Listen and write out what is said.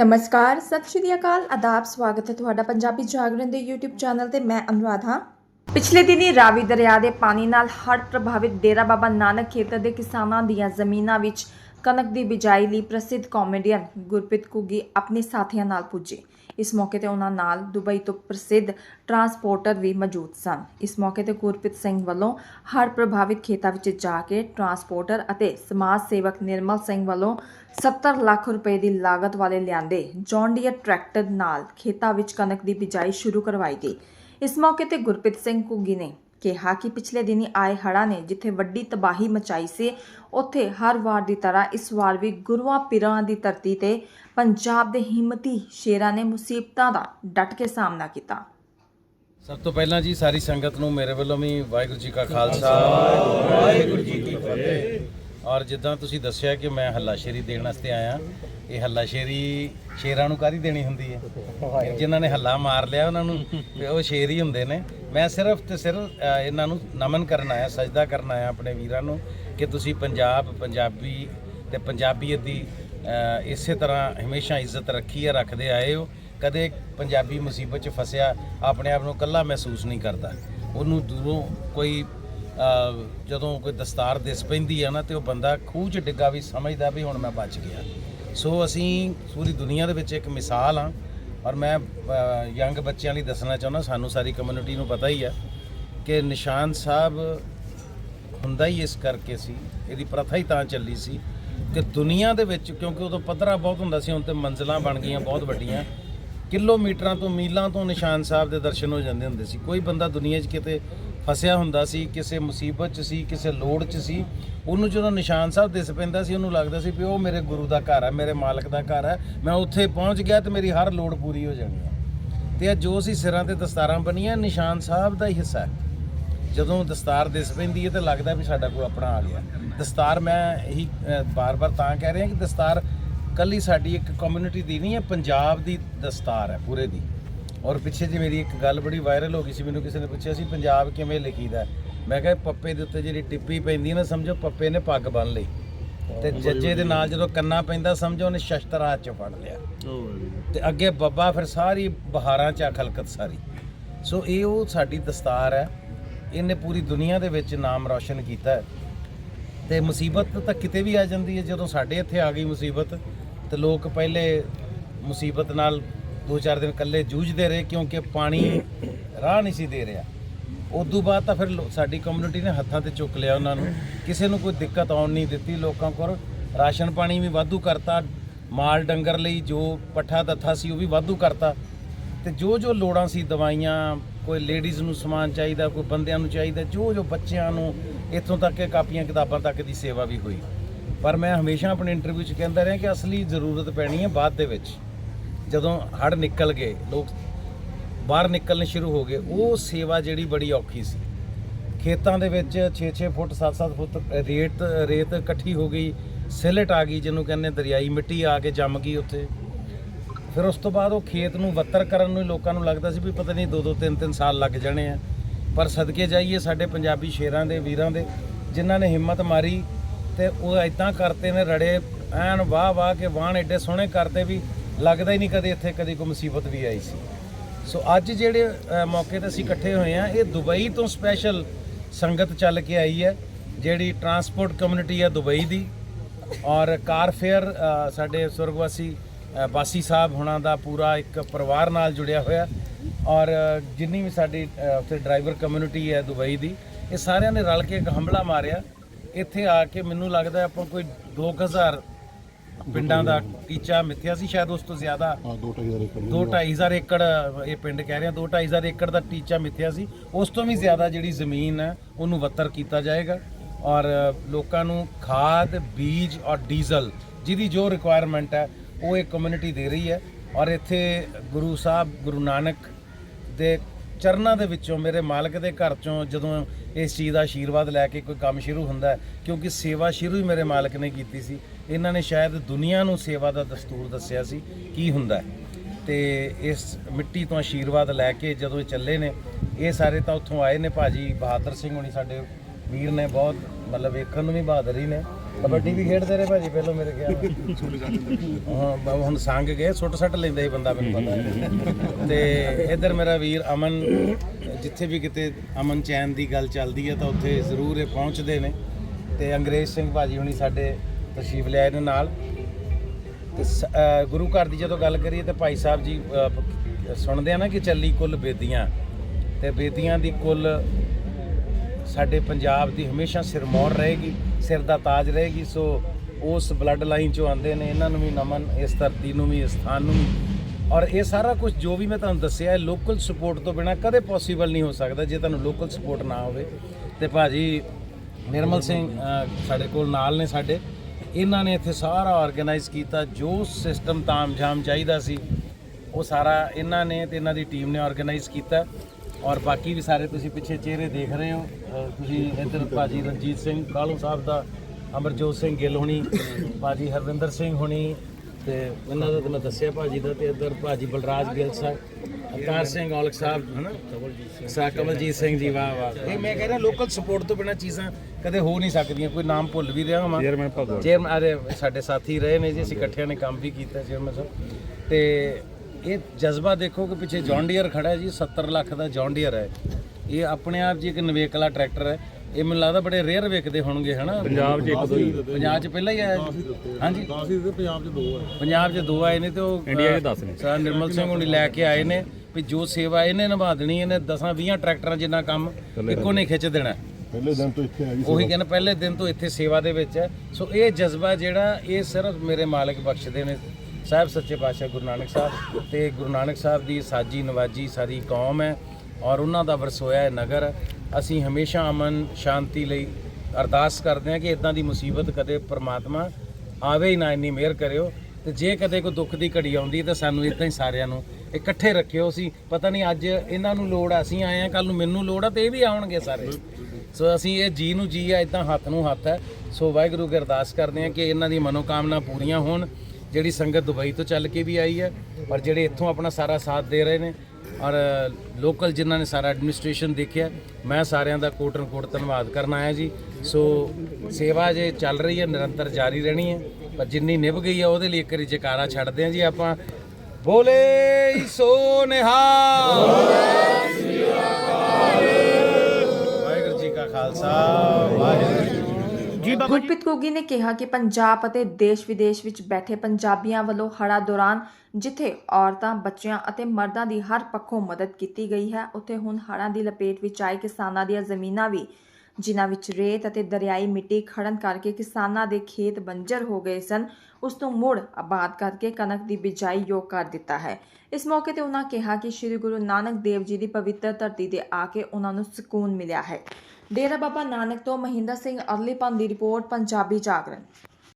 ਨਮਸਕਾਰ, ਸਤਿ ਸ਼੍ਰੀ ਅਕਾਲ, ਆਦਾਬ, ਸਵਾਗਤ ਹੈ ਤੁਹਾਡਾ ਪੰਜਾਬੀ ਜਾਗਰਣ ਦੇ YouTube ਚੈਨਲ ਤੇ ਮੈਂ ਅਨੁਰਾਧ। ਹਾਂ ਪਿਛਲੇ ਦਿਨੀ ਰਾਵੀ ਦਰਿਆ ਦੇ ਪਾਣੀ ਨਾਲ ਹੜ੍ਹ ਪ੍ਰਭਾਵਿਤ ਡੇਰਾ ਬਾਬਾ ਨਾਨਕ ਖੇਤਰ ਦੇ ਕਿਸਾਨਾਂ ਦੀਆਂ ਜ਼ਮੀਨਾਂ ਵਿੱਚ ਕਣਕ ਦੀ ਬਿਜਾਈ ਲਈ ਪ੍ਰਸਿੱਧ ਕਾਮੇਡੀਅਨ ਗੁਰਪ੍ਰੀਤ ਕੁੱਗੀ ਆਪਣੇ ਸਾਥੀਆਂ ਨਾਲ ਪੁੱਜੇ। ਇਸ ਮੌਕੇ ਤੇ ਉਹਨਾਂ ਨਾਲ ਦੁਬਈ ਤੋਂ ਪ੍ਰਸਿੱਧ ਟਰਾਂਸਪੋਰਟਰ ਵੀ ਮੌਜੂਦ ਸਨ। ਇਸ ਮੌਕੇ ਤੇ ਗੁਰਪ੍ਰੀਤ ਸਿੰਘ ਵੱਲੋਂ ਹੜ੍ਹ ਪ੍ਰਭਾਵਿਤ ਖੇਤਾਂ ਵਿੱਚ ਜਾ ਕੇ ਟਰਾਂਸਪੋਰਟਰ ਅਤੇ ਸਮਾਜ ਸੇਵਕ ਨਿਰਮਲ ਸਿੰਘ ਵੱਲੋਂ 70 ਲੱਖ ਰੁਪਏ ਦੀ ਲਾਗਤ ਵਾਲੇ ਲਿਆਂਦੇ ਜੌਨ ਡੀਅਰ ਟਰੈਕਟਰ ਨਾਲ ਖੇਤਾਂ ਵਿੱਚ ਕਣਕ ਦੀ ਬਿਜਾਈ ਸ਼ੁਰੂ ਕਰਵਾਈ ਗਈ। ਇਸ ਮੌਕੇ ਤੇ ਗੁਰਪ੍ਰੀਤ ਸਿੰਘ ਘੁੱਗੀ ਨੇ ਕਿਹਾ ਕਿ ਪਿਛਲੇ ਦਿਨੀ ਆਏ ਹੜ੍ਹਾਂ ਨੇ ਜਿੱਥੇ ਵੱਡੀ ਤਬਾਹੀ ਮਚਾਈ ਸੀ, ਉੱਥੇ ਹਰ ਵਾਰ ਦੀ ਤਰ੍ਹਾਂ ਇਸ ਵਾਰ ਵੀ ਗੁਰੂਆਂ ਪੀਰਾਂ ਦੀ ਧਰਤੀ ਤੇ ਪੰਜਾਬ ਦੇ ਹਿੰਮਤੀ ਸ਼ੇਰਾਂ ਨੇ ਮੁਸੀਬਤਾਂ ਦਾ ਡਟ ਕੇ ਸਾਹਮਣਾ ਕੀਤਾ। ਸਭ ਤੋਂ ਪਹਿਲਾਂ ਜੀ ਸਾਰੀ ਸੰਗਤ ਨੂੰ ਮੇਰੇ ਵੱਲੋਂ ਵੀ ਵਾਹਿਗੁਰੂ ਜੀ ਕਾ ਖਾਲਸਾ, ਵਾਹਿਗੁਰੂ ਜੀ ਕੀ ਫਤਿਹ। ਔਰ ਜਿੱਦਾਂ ਤੁਸੀਂ ਦੱਸਿਆ ਕਿ ਮੈਂ ਹੱਲਾਸ਼ੇਰੀ ਦੇਣ ਵਾਸਤੇ ਆਇਆ, ਇਹ ਹੱਲਾਸ਼ੇਰੀ ਸ਼ੇਰਾਂ ਨੂੰ ਕਾਹਦੀ ਦੇਣੀ ਹੁੰਦੀ ਹੈ? ਜਿਨ੍ਹਾਂ ਨੇ ਹੱਲਾ ਮਾਰ ਲਿਆ ਉਹਨਾਂ ਨੂੰ ਉਹ ਸ਼ੇਰ ਹੀ ਹੁੰਦੇ ਨੇ। ਮੈਂ ਸਿਰਫ ਤੇ ਸਿਰਫ ਅ, ਇਹਨਾਂ ਨੂੰ ਨਮਨ ਕਰਨ ਆਇਆ ਸਜਦਾ ਕਰਨ ਆਇਆ ਆਪਣੇ ਵੀਰਾਂ ਨੂੰ ਕਿ ਤੁਸੀਂ ਪੰਜਾਬ ਪੰਜਾਬੀ ਤੇ ਪੰਜਾਬੀਅਤ ਦੀ ਅ, ਇਸੇ ਤਰ੍ਹਾਂ ਹਮੇਸ਼ਾ ਇੱਜ਼ਤ ਰੱਖੀ ਹੈ ਰੱਖਦੇ ਆਏ ਹੋ। ਕਦੇ ਪੰਜਾਬੀ ਮੁਸੀਬਤ 'ਚ ਫਸਿਆ ਆਪਣੇ ਆਪ ਨੂੰ ਇਕੱਲਾ ਮਹਿਸੂਸ ਨਹੀਂ ਕਰਦਾ। ਉਹਨੂੰ ਦੂਰੋਂ ਕੋਈ ਅ, ਜਦੋਂ ਕੋਈ ਦਸਤਾਰ ਦਿਸ ਪੈਂਦੀ ਆ ਨਾ ਤੇ ਉਹ ਬੰਦਾ ਖੂਹ 'ਚ ਡਿੱਗਾ ਵੀ ਸਮਝਦਾ ਵੀ ਹੁਣ ਮੈਂ ਬਚ ਗਿਆ। ਸੋ ਅਸੀਂ ਪੂਰੀ ਦੁਨੀਆ ਦੇ ਵਿੱਚ ਇੱਕ ਮਿਸਾਲ ਆ ਔਰ ਮੈਂ ਯੰਗ ਬੱਚਿਆਂ ਲਈ ਦੱਸਣਾ ਚਾਹੁੰਦਾ, ਸਾਨੂੰ ਸਾਰੀ ਕਮਿਊਨਿਟੀ ਨੂੰ ਪਤਾ ਹੀ ਆ ਕਿ ਨਿਸ਼ਾਨ ਸਾਹਿਬ ਹੁੰਦਾ ਹੀ ਇਸ ਕਰਕੇ ਸੀ, ਇਹਦੀ ਪ੍ਰਥਾ ਹੀ ਤਾਂ ਚੱਲੀ ਸੀ ਕਿ ਦੁਨੀਆ ਦੇ ਵਿੱਚ, ਕਿਉਂਕਿ ਉਦੋਂ ਪੱਧਰਾ ਬਹੁਤ ਹੁੰਦਾ ਸੀ, ਹੁਣ ਤੇ ਮੰਜ਼ਲਾਂ ਬਣ ਗਈਆਂ ਬਹੁਤ ਵੱਡੀਆਂ, ਕਿਲੋਮੀਟਰਾਂ ਤੋਂ ਮੀਲਾਂ ਤੋਂ ਨਿਸ਼ਾਨ ਸਾਹਿਬ ਦੇ ਦਰਸ਼ਨ ਹੋ ਜਾਂਦੇ ਹੁੰਦੇ ਸੀ। ਕੋਈ ਬੰਦਾ ਦੁਨੀਆ 'ਚ ਕਿਤੇ ਫਸਿਆ ਹੁੰਦਾ ਸੀ, ਕਿਸੇ ਮੁਸੀਬਤ 'ਚ ਸੀ, ਕਿਸੇ ਲੋੜ 'ਚ ਸੀ, ਉਹਨੂੰ ਜਦੋਂ ਨਿਸ਼ਾਨ ਸਾਹਿਬ ਦਿਸ ਪੈਂਦਾ ਸੀ, ਉਹਨੂੰ ਲੱਗਦਾ ਸੀ ਵੀ ਉਹ ਮੇਰੇ ਗੁਰੂ ਦਾ ਘਰ ਹੈ, ਮੇਰੇ ਮਾਲਕ ਦਾ ਘਰ ਹੈ, ਮੈਂ ਉੱਥੇ ਪਹੁੰਚ ਗਿਆ ਤੇ ਮੇਰੀ ਹਰ ਲੋੜ ਪੂਰੀ ਹੋ ਜਾਣੀ ਹੈ। ਤੇ ਜੋ ਅਸੀਂ ਸਿਰਾਂ ਤੇ ਦਸਤਾਰਾਂ ਬਣੀਆਂ ਨਿਸ਼ਾਨ ਸਾਹਿਬ ਦਾ ਹੀ ਹਿੱਸਾ ਹੈ। ਜਦੋਂ ਦਸਤਾਰ ਦਿਸ ਪੈਂਦੀ ਹੈ ਤਾਂ ਲੱਗਦਾ ਵੀ ਸਾਡਾ ਕੋਈ ਆਪਣਾ ਆ ਗਿਆ। ਦਸਤਾਰ ਮੈਂ ਇਹੀ ਬਾਰ-ਬਾਰ ਤਾਂ ਕਹਿ ਰਿਹਾ ਕਿ ਦਸਤਾਰ ਕੱਲੀ ਸਾਡੀ ਇੱਕ ਕਮਿਊਨਿਟੀ ਦੀ ਨਹੀਂ ਹੈ, ਪੰਜਾਬ ਦੀ ਦਸਤਾਰ ਹੈ, ਪੂਰੇ ਦੀ। ਔਰ ਪਿੱਛੇ ਜੇ ਮੇਰੀ ਇੱਕ ਗੱਲ ਬੜੀ ਵਾਇਰਲ ਹੋ ਗਈ ਸੀ ਮੈਨੂੰ ਕਿਸੇ ਨੇ ਪੁੱਛਿਆ ਸੀ ਪੰਜਾਬ ਕਿਵੇਂ ਲਿਖੀਦਾ? ਮੈਂ ਕਿਹਾ ਪੱਪੇ ਦੇ ਉੱਤੇ ਜਿਹੜੀ ਟਿੱਪੀ ਪੈਂਦੀ ਹੈ ਨਾ ਸਮਝੋ ਪੱਪੇ ਨੇ ਪੱਗ ਬੰਨ ਲਈ। ਤੇ ਜੱਜੇ ਦੇ ਨਾਲ ਜਦੋਂ ਕੰਨਾ ਪੈਂਦਾ ਸਮਝੋ ਉਹਨੇ ਸ਼ਸਤਰ ਹੱਥ 'ਚ ਫੜ ਲਿਆ। ਤੇ ਅੱਗੇ ਬੱਬਾ ਫਿਰ ਸਾਰੀ ਬਹਾਰਾਂ 'ਚ ਆ ਖਲਕਤ ਸਾਰੀ। ਸੋ ਇਹ ਉਹ ਸਾਡੀ ਦਸਤਾਰ ਹੈ। ਇਹਨੇ ਪੂਰੀ ਦੁਨੀਆ ਦੇ ਵਿੱਚ ਨਾਮ ਰੌਸ਼ਨ ਕੀਤਾ ਹੈ। ਤੇ ਮੁਸੀਬਤ ਤਾਂ ਕਿਤੇ ਵੀ ਆ ਜਾਂਦੀ ਹੈ ਜਦੋਂ ਸਾਡੇ ਇੱਥੇ ਆ ਗਈ ਮੁਸੀਬਤ ਤੇ ਲੋਕ ਪਹਿਲੇ ਮੁਸੀਬਤ ਨਾਲ ਦੋ ਚਾਰ ਦਿਨ ਇਕੱਲੇ ਜੂਝਦੇ ਰਹੇ ਕਿਉਂਕਿ ਪਾਣੀ ਰਾਹ ਨਹੀਂ ਸੀ ਦੇ ਰਿਹਾ। ਉਦੋਂ ਬਾਅਦ ਤਾਂ ਫਿਰ ਸਾਡੀ ਕਮਿਊਨਿਟੀ ਨੇ ਹੱਥਾਂ ਤੇ ਚੁੱਕ ਲਿਆ ਉਹਨਾਂ ਨੂੰ। ਕਿਸੇ ਨੂੰ ਕੋਈ ਦਿੱਕਤ ਆਉਣ ਨਹੀਂ ਦਿੱਤੀ ਲੋਕਾਂ ਕੋਲ। ਰਾਸ਼ਨ ਪਾਣੀ ਵੀ ਵਾਧੂ ਕਰਤਾ। ਮਾਲ ਡੰਗਰ ਲਈ ਜੋ ਪੱਠਾ ਦੱਥਾ ਸੀ ਉਹ ਵੀ ਵਾਧੂ ਕਰਤਾ। ਤੇ ਜੋ ਜੋ ਲੋੜਾਂ ਸੀ ਦਵਾਈਆਂ, ਕੋਈ ਲੇਡੀਜ਼ ਨੂੰ ਸਮਾਨ ਚਾਹੀਦਾ, ਕੋਈ ਬੰਦਿਆਂ ਨੂੰ ਚਾਹੀਦਾ, ਜੋ ਜੋ ਬੱਚਿਆਂ ਨੂੰ ਇੱਥੋਂ ਤੱਕ ਕਿ ਕਾਪੀਆਂ ਕਿਤਾਬਾਂ ਤੱਕ ਦੀ ਸੇਵਾ ਵੀ ਹੋਈ। ਪਰ ਮੈਂ ਹਮੇਸ਼ਾ ਆਪਣੇ ਇੰਟਰਵਿਊ 'ਚ ਕਹਿੰਦਾ ਰਿਹਾ ਕਿ ਅਸਲੀ ਜ਼ਰੂਰਤ ਪੈਣੀ ਹੈ ਬਾਅਦ ਦੇ ਵਿੱਚ। ਜਦੋਂ ਹੜ ਨਿਕਲ ਗਏ, ਲੋਕ ਬਾਹਰ ਨਿਕਲਣੇ ਸ਼ੁਰੂ ਹੋ ਗਏ, ਉਹ ਸੇਵਾ ਜਿਹੜੀ ਬੜੀ ਔਖੀ ਸੀ। ਖੇਤਾਂ ਦੇ ਵਿੱਚ 6-6 ਫੁੱਟ 7-7 ਫੁੱਟ ਰੇਤ ਰੇਤ ਇਕੱਠੀ ਹੋ ਗਈ, ਸਿਲਟ ਆ ਗਈ ਜਿਹਨੂੰ ਕਹਿੰਦੇ ਦਰਿਆਈ ਮਿੱਟੀ ਆ ਕੇ ਜੰਮ ਗਈ ਉੱਥੇ। ਫਿਰ ਉਸ ਤੋਂ ਬਾਅਦ ਉਹ ਖੇਤ ਨੂੰ ਵੱਤਰ ਕਰਨ ਨੂੰ ਹੀ ਲੋਕਾਂ ਨੂੰ ਲੱਗਦਾ ਸੀ ਵੀ ਪਤਾ ਨਹੀਂ 2-2 3-3 ਸਾਲ ਲੱਗ ਜਾਣੇ ਆ। ਪਰ ਸਦਕੇ ਜਾਈਏ ਸਾਡੇ ਪੰਜਾਬੀ ਸ਼ੇਰਾਂ ਦੇ, ਵੀਰਾਂ ਦੇ, ਜਿਨ੍ਹਾਂ ਨੇ ਹਿੰਮਤ ਮਾਰੀ ਤੇ ਉਹ ਇਦਾਂ ਕਰਤੇ ਨੇ, ਰੜੇ ਐਨ ਵਾਹ ਵਾਹ ਕੇ ਵਾਹਣ ਐਡੇ ਸੋਹਣੇ ਕਰਤੇ ਵੀ ਲੱਗਦਾ ਹੀ ਨਹੀਂ ਕਦੇ ਇੱਥੇ ਕਦੀ ਕੋਈ ਮੁਸੀਬਤ ਵੀ ਆਈ ਸੀ। ਸੋ ਅੱਜ ਜਿਹੜੇ ਮੌਕੇ ਤੇ ਅਸੀਂ ਇਕੱਠੇ ਹੋਏ ਆ ਇਹ ਦੁਬਈ ਤੋਂ ਸਪੈਸ਼ਲ ਸੰਗਤ ਚੱਲ ਕੇ ਆਈ ਹੈ ਜਿਹੜੀ ਟਰਾਂਸਪੋਰਟ ਕਮਿਊਨਿਟੀ ਹੈ ਦੁਬਈ ਦੀ। ਔਰ ਕਾਰ ਫੇਅਰ ਸਾਡੇ ਸੁਰਗਵਾਸੀ ਅ, ਬਾਸੀ ਸਾਹਿਬ ਹੁਣਾਂ ਦਾ ਪੂਰਾ ਇੱਕ ਪਰਿਵਾਰ ਨਾਲ ਜੁੜਿਆ ਹੋਇਆ। ਔਰ ਜਿੰਨੀ ਵੀ ਸਾਡੀ ਅ, ਉੱਥੇ ਡਰਾਈਵਰ ਕਮਿਊਨਿਟੀ ਹੈ ਦੁਬਈ ਦੀ ਇਹ ਸਾਰਿਆਂ ਨੇ ਰਲ ਕੇ ਇੱਕ ਹਮਲਾ ਮਾਰਿਆ। ਇੱਥੇ ਆ ਕੇ ਮੈਨੂੰ ਲੱਗਦਾ ਆਪਾਂ ਕੋਈ 2000 ਪਿੰਡਾਂ ਦਾ ਟੀਚਾ ਮਿੱਥਿਆ ਸੀ ਸ਼ਾਇਦ ਉਸ ਤੋਂ ਜ਼ਿਆਦਾ। ਹਾਂ ਦੋ ਢਾਈ ਹਜ਼ਾਰ ਏਕੜ ਏਕੜ ਇਹ ਪਿੰਡ ਕਹਿ ਰਿਹਾ ਦੋ ਢਾਈ ਹਜ਼ਾਰ ਏਕੜ ਦਾ ਟੀਚਾ ਮਿੱਥਿਆ ਸੀ। ਉਸ ਤੋਂ ਵੀ ਜ਼ਿਆਦਾ ਜਿਹੜੀ ਜ਼ਮੀਨ ਹੈ ਉਹਨੂੰ ਵੱਤਰ ਕੀਤਾ ਜਾਏਗਾ। ਔਰ ਲੋਕਾਂ ਨੂੰ ਖਾਦ ਬੀਜ ਔਰ ਡੀਜ਼ਲ ਜਿਹਦੀ ਜੋ ਰਿਕੁਆਇਰਮੈਂਟ ਹੈ ਉਹ ਇਹ ਕਮਿਊਨਿਟੀ ਦੇ ਰਹੀ ਹੈ। ਔਰ ਇੱਥੇ ਗੁਰੂ ਸਾਹਿਬ ਗੁਰੂ ਨਾਨਕ ਦੇ ਚਰਨਾਂ ਦੇ ਵਿੱਚੋਂ ਮੇਰੇ ਮਾਲਕ ਦੇ ਘਰ ਚੋਂ ਜਦੋਂ ਇਸ ਚੀਜ਼ ਦਾ ਆਸ਼ੀਰਵਾਦ ਲੈ ਕੇ ਕੋਈ ਕੰਮ ਸ਼ੁਰੂ ਹੁੰਦਾ ਕਿਉਂਕਿ ਸੇਵਾ ਸ਼ੁਰੂ ਹੀ ਮੇਰੇ ਮਾਲਕ ਨੇ ਕੀਤੀ ਸੀ, ਇਹਨਾਂ ਨੇ ਸ਼ਾਇਦ ਦੁਨੀਆ ਨੂੰ ਸੇਵਾ ਦਾ ਦਸਤੂਰ ਦੱਸਿਆ ਸੀ, ਕੀ ਹੁੰਦਾ ਹੈ। ਤੇ ਇਸ ਮਿੱਟੀ ਤੋਂ ਆਸ਼ੀਰਵਾਦ ਲੈ ਕੇ ਜਦੋਂ ਇਹ ਚੱਲੇ ਨੇ, ਇਹ ਸਾਰੇ ਤਾਂ ਉੱਥੋਂ ਆਏ ਨੇ ਭਾਜੀ ਬਹਾਦਰ ਸਿੰਘ ਹੋਣੀ ਸਾਡੇ ਵੀਰ ਨੇ ਬਹੁਤ, ਮਤਲਬ ਵੇਖਣ ਨੂੰ ਵੀ ਬਹਾਦਰ ਹੀ ਨੇ। ਕਬੱਡੀ ਵੀ ਖੇਡਦੇ ਰਹੇ ਭਾਜੀ, ਪਹਿਲਾਂ ਮੇਰੇ ਖਿਆਲ ਹਾਂ ਬ- ਹੁਣ ਸੰਗ ਗਏ ਸੁੱਟ ਸੱਟ ਲੈਂਦਾ ਹੀ ਬੰਦਾ, ਮੈਨੂੰ ਪਤਾ ਹੈ। ਤੇ ਇੱਧਰ ਮੇਰਾ ਵੀਰ ਅਮਨ, ਜਿੱਥੇ ਵੀ ਕਿਤੇ ਅਮਨ ਚੈਨ ਦੀ ਗੱਲ ਚੱਲਦੀ ਹੈ ਤਾਂ ਉੱਥੇ ਜ਼ਰੂਰ ਇਹ ਪਹੁੰਚਦੇ ਨੇ। ਤੇ ਅੰਗਰੇਜ਼ ਸਿੰਘ ਭਾਜੀ ਹੁਣੀ ਸਾਡੇ ਤਸ਼ਰੀਫ ਲਿਆਏ ਨੇ ਨਾਲ। ਤੇ ਗੁਰੂ ਘਰ ਦੀ ਜਦੋਂ ਗੱਲ ਕਰੀਏ ਤਾਂ ਭਾਈ ਸਾਹਿਬ ਜੀ ਸੁਣਦੇ ਆ ਨਾ ਕਿ ਚੱਲੀ ਕੁੱਲ ਬੇਦੀਆਂ। ਤੇ ਬੇਦੀਆਂ ਦੀ ਕੁੱਲ ਸਾਡੇ ਪੰਜਾਬ ਦੀ ਹਮੇਸ਼ਾ ਸਿਰਮੌਰ ਰਹੇਗੀ, ਸਿਰ ਦਾ ਤਾਜ ਰਹੇਗੀ, ਸੋ ਉਸ ਬਲੱਡ ਲਾਈਨ ਚੋਂ ਆਉਂਦੇ ਨੇ, ਇਹਨਾਂ ਨੂੰ ਵੀ ਨਮਨ, ਇਸ ਧਰਤੀ ਨੂੰ ਵੀ, ਇਸ ਸਥਾਨ ਨੂੰ ਵੀ। ਔਰ ਇਹ ਸਾਰਾ ਕੁਝ ਜੋ ਵੀ ਮੈਂ ਤੁਹਾਨੂੰ ਦੱਸਿਆ ਹੈ ਲੋਕਲ ਸਪੋਰਟ ਤੋਂ ਬਿਨਾ ਕਦੇ ਪੋਸੀਬਲ ਨਹੀਂ ਹੋ ਸਕਦਾ ਜੇ ਤੁਹਾਨੂੰ ਲੋਕਲ ਸਪੋਰਟ ਨਾ ਹੋਵੇ। ਤੇ ਭਾਜੀ, ਨਿਰਮਲ ਸਿੰਘ ਸਾਡੇ ਕੋਲ ਨਾਲ ਨੇ ਸਾਡੇ। ਇਹਨਾਂ ਨੇ ਇੱਥੇ ਸਾਰਾ ਆਰਗੇਨਾਈਜ਼ ਕੀਤਾ, ਜੋ ਸਿਸਟਮ ਤਾਮਝਾਮ ਚਾਹੀਦਾ ਸੀ, ਉਹ ਸਾਰਾ ਇਹਨਾਂ ਨੇ ਤੇ ਇਹਨਾਂ ਦੀ ਟੀਮ ਨੇ ਆਰਗੇਨਾਈਜ਼ ਕੀਤਾ। ਔਰ ਬਾਕੀ ਵੀ ਸਾਰੇ ਤੁਸੀਂ ਪਿੱਛੇ ਚਿਹਰੇ ਦੇਖ ਰਹੇ ਹੋ। ਅਹ ਤੁਸੀਂ ਇੱਧਰ ਭਾਜੀ ਰਣਜੀਤ ਸਿੰਘ ਕਾਲੂ ਸਾਹਿਬ ਦਾ ਅਮਰਜੋਤ ਸਿੰਘ ਗਿੱਲ ਹੋਣੀ ਭਾਜੀ ਹਰਵਿੰਦਰ ਸਿੰਘ ਹੋਣੀ ਤੇ ਇਹਨਾਂ ਦਾ ਤਾਂ ਮੈਂ ਦੱਸਿਆ ਭਾਜੀ ਦਾ ਤੇ ਇੱਧਰ ਭਾਜੀ ਬਲਰਾਜ ਗਿੱਲ ਸਾਹਿਬ ਅਕਾਰ ਸਿੰਘ ਔਲਖ ਸਾਹਿਬ ਹਨਾ? ਸਾ ਕਮਲਜੀਤ ਸਿੰਘ ਜੀ ਵਾਹ ਵਾਹ। ਇਹ ਮੈਂ ਕਹਿ ਰਿਹਾ ਲੋਕਲ ਸਪੋਰਟ ਤੋਂ ਬਿਨਾ ਚੀਜ਼ਾਂ ਕਦੇ ਹੋ ਨਹੀਂ ਸਕਦੀਆਂ ਕੋਈ ਨਾਮ ਭੁੱਲ ਵੀ ਰਿਹਾ ਹਾਂ ਚੇਅਰਮੈਨ ਭਗਵਾਨ ਚੇਅਰਮੈਨ ਅਰੇ ਸਾਡੇ ਸਾਥੀ ਰਹੇ ਨੇ ਜੀ ਅਸੀਂ ਇਕੱਠਿਆਂ ਨੇ ਕੰਮ ਵੀ ਕੀਤਾ ਚੇਅਰਮੈਨ ਸਾਹਿਬ। ਤੇ ਇਹ ਜਜ਼ਬਾ ਦੇਖੋ ਕਿ ਪਿੱਛੇ ਜੌਨ ਡੀਅਰ ਖੜਾ ਹੈ ਜੀ 70 ਲੱਖ ਦਾ ਜੌਨ ਡੀਅਰ ਹੈ। ਇਹ ਆਪਣੇ ਆਪ ਜੀ ਇੱਕ ਨਵੇਕਲਾ ਟਰੈਕਟਰ ਹੈ। ਇਹ ਮੈਨੂੰ ਲੱਗਦਾ ਬੜੇ ਰੇਅਰ ਵਿਕਦੇ ਹੋਣਗੇ ਹਨਾ? ਪੰਜਾਬ 'ਚ ਇੱਕ ਦੋ ਹੀ। ਪੰਜਾਬ 'ਚ ਪਹਿਲਾਂ ਹੀ ਆਇਆ ਜੀ। ਹਾਂਜੀ। 10 ਹੀ ਪੰਜਾਬ 'ਚ ਦੋ ਆ ਪੰਜਾਬ 'ਚ ਦੋ ਆਏ ਨੇ ਤੇ ਉਹ ਇੰਡੀਆ 'ਚ 10 ਨੇ। ਸਰ ਨਿਰਮਲ ਸਿੰਘ ਹੁਣੀ ਲੈ ਕੇ ਆਏ ਨੇ ਵੀ ਜੋ ਸੇਵਾ ਇਹਨੇ ਨਿਭਾ ਦੇਣੀ ਇਹਨੇ 10 20 ਟਰੈਕਟਰਾਂ ਜਿੰਨਾ ਕੰਮ ਇੱਕੋ ਨੇ ਖਿੱਚ ਦੇਣਾ। ਪਹਿਲੇ ਦਿਨ ਤੋਂ ਇੱਥੇ ਆ ਗਈ ਉਹੀ ਕਹਿੰਦੇ ਪਹਿਲੇ ਦਿਨ ਤੋਂ ਇੱਥੇ ਸੇਵਾ ਦੇ ਵਿੱਚ ਹੈ। ਸੋ ਇਹ ਜਜ਼ਬਾ ਜਿਹੜਾ ਇਹ ਸਿਰਫ ਮੇਰੇ ਮਾਲਕ ਬਖਸ਼ਦੇ ਨੇ। ਸਾਹਿਬ, ਸੱਚੇ ਪਾਤਸ਼ਾਹ ਗੁਰੂ ਨਾਨਕ ਸਾਹਿਬ ਤੇ ਗੁਰੂ ਨਾਨਕ ਸਾਹਿਬ ਦੀ ਸਾਜੀ ਨਵਾਜੀ ਸਾਰੀ ਕੌਮ ਹੈ ਔਰ ਉਹਨਾਂ ਦਾ ਵਰਸੋਇਆ ਹੈ ਨਗਰ ਅਸੀਂ ਹਮੇਸ਼ਾ ਅਮਨ, ਸ਼ਾਂਤੀ ਲਈ ਅਰਦਾਸ ਕਰਦੇ ਹਾਂ ਕਿ ਇਦਾਂ ਦੀ ਮੁਸੀਬਤ ਕਦੇ ਪ੍ਰਮਾਤਮਾ ਆਵੇ ਹੀ ਨਾ, ਇੰਨੀ ਮਿਹਰ ਕਰਿਓ। ਤੇ ਜੇ ਕਦੇ ਕੋਈ ਦੁੱਖ ਦੀ ਘੜੀ ਆਉਂਦੀ ਤਾਂ ਸਾਨੂੰ ਇਦਾਂ ਹੀ ਸਾਰਿਆਂ ਨੂੰ ਇਕੱਠੇ ਰੱਖਿਓ। ਅਸੀਂ ਪਤਾ ਨਹੀਂ ਅੱਜ ਇਹਨਾਂ ਨੂੰ ਲੋੜ ਆ, ਅਸੀਂ ਆਏ ਆ ਕੱਲ ਨੂੰ ਮੈਨੂੰ ਲੋੜ ਆ ਤੇ ਇਹ ਵੀ ਆਉਣਗੇ ਸਾਰੇ। ਸੋ ਅਸੀਂ ਇਹ ਜੀ ਨੂੰ ਜੀ ਆ ਇਦਾਂ ਹੱਥ ਨੂੰ ਹੱਥ ਹੈ। ਸੋ ਵਾਹਿਗੁਰੂ ਅਗੇ ਅਰਦਾਸ ਕਰਦੇ ਹਾਂ ਕਿ ਇਹਨਾਂ ਦੀ ਮਨੋਕਾਮਨਾ ਪੂਰੀਆਂ ਹੋਣ। ਜਿਹੜੀ ਸੰਗਤ ਦੁਬਈ ਤੋਂ ਚੱਲ ਕੇ ਵੀ ਆਈ ਹੈ ਔਰ ਜਿਹੜੇ ਇੱਥੋਂ ਆਪਣਾ ਸਾਰਾ ਸਾਥ ਦੇ ਰਹੇ ਨੇ ਔਰ ਲੋਕਲ ਜਿਨ੍ਹਾਂ ਨੇ ਸਾਰਾ ਐਡਮਿਨਿਸਟ੍ਰੇਸ਼ਨ ਦੇਖਿਆ, ਮੈਂ ਸਾਰਿਆਂ ਦਾ ਕੋਟਨ ਕੋਟ ਧੰਨਵਾਦ ਕਰਨ ਆਇਆ ਜੀ। ਸੋ ਸੇਵਾ ਜੇ ਚੱਲ ਰਹੀ ਹੈ, ਨਿਰੰਤਰ ਜਾਰੀ ਰਹਿਣੀ ਹੈ, ਪਰ ਜਿੰਨੀ ਨਿਭ ਗਈ ਹੈ, ਉਹਦੇ ਲਈ ਇੱਕ ਵਾਰੀ ਜਕਾਰਾ ਛੱਡਦੇ ਹਾਂ ਜੀ ਆਪਾਂ। ਬੋਲੇ ਸੋ ਨਿਹਾਲ। ਵਾਹਿਗੁਰੂ ਜੀ ਕਾ ਖਾਲਸਾ, ਵਾਹਿਗੁਰੂ ਜੀ ਕੀ ਫਤਿਹ। ਗੁਰਪ੍ਰੀਤ ਕੋਗੀ ਨੇ ਕਿਹਾ ਕਿ ਪੰਜਾਬ ਅਤੇ ਦੇਸ਼ ਵਿਦੇਸ਼ ਵਿੱਚ ਬੈਠੇ ਪੰਜਾਬੀਆਂ ਵੱਲੋਂ ਹੜ੍ਹਾਂ ਦੌਰਾਨ ਜਿੱਥੇ ਔਰਤਾਂ, ਬੱਚਿਆਂ ਅਤੇ ਮਰਦਾਂ ਦੀ ਹਰ ਪੱਖੋਂ ਮਦਦ ਕੀਤੀ ਗਈ ਹੈ, ਉੱਥੇ ਹੁਣ ਹੜ੍ਹਾਂ ਦੀ ਲਪੇਟ ਵਿੱਚ ਆਏ ਕਿਸਾਨਾਂ ਦੀਆਂ ਜ਼ਮੀਨਾਂ ਵੀ, ਜਿਨ੍ਹਾਂ ਵਿੱਚ ਰੇਤ ਅਤੇ ਦਰਿਆਈ ਮਿੱਟੀ ਖੜਨ ਕਰਕੇ ਕਿਸਾਨਾਂ ਦੇ ਖੇਤ ਬੰਜਰ ਹੋ ਗਏ ਸਨ, ਉਸ ਤੋਂ ਮੁੜ ਆਬਾਦ ਕਰਕੇ ਕਣਕ ਦੀ ਬਿਜਾਈ ਯੋਗ ਕਰ ਦਿੱਤਾ ਹੈ ਇਸ ਮੌਕੇ ਤੇ ਉਹਨਾਂ ਕਿਹਾ ਕਿ ਸ੍ਰੀ ਗੁਰੂ ਨਾਨਕ ਦੇਵ ਜੀ ਦੀ ਪਵਿੱਤਰ ਧਰਤੀ ਤੇ ਆ ਕੇ ਉਹਨਾਂ ਨੂੰ ਸਕੂਨ ਮਿਲਿਆ ਹੈ ਡੇਰਾ ਬਾਬਾ ਨਾਨਕ ਤੋਂ ਮਹਿੰਦਰ ਸਿੰਘ ਅਰਲੀਪਨ ਦੀ ਰਿਪੋਰਟ ਪੰਜਾਬੀ ਜਾਗਰਣ।